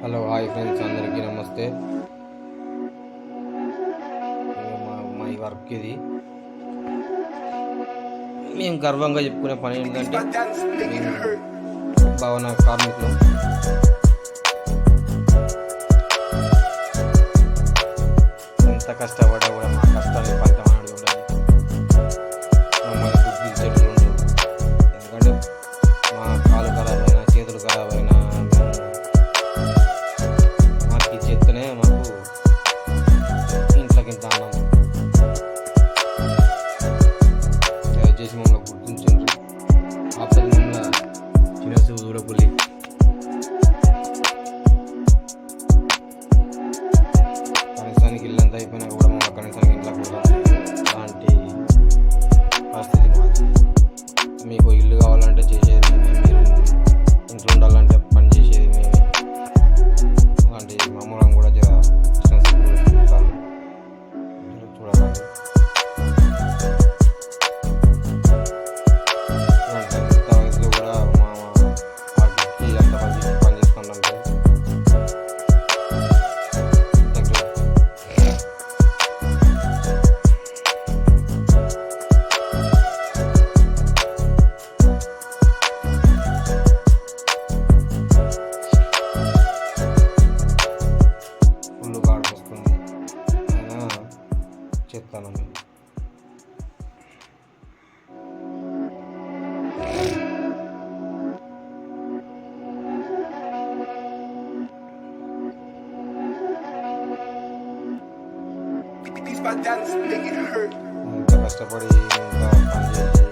Hello hi friends అందరికీ నమస్తే. మా ఈ వర్క్ ఇది. మేము గర్వంగా చెప్పుకునే పని ఏంటంటే భవన కార్మికులు. ఎంత కష్టపడ్డా కూడా మా కష్టాలు ఫలితం ఉండాలి ఎందుకంటే మా కాలు ఖరాబైనా చేతులు ఖరాబైనా అయినా try po bakalım. Nunca pasó por ahí, nunca fallé.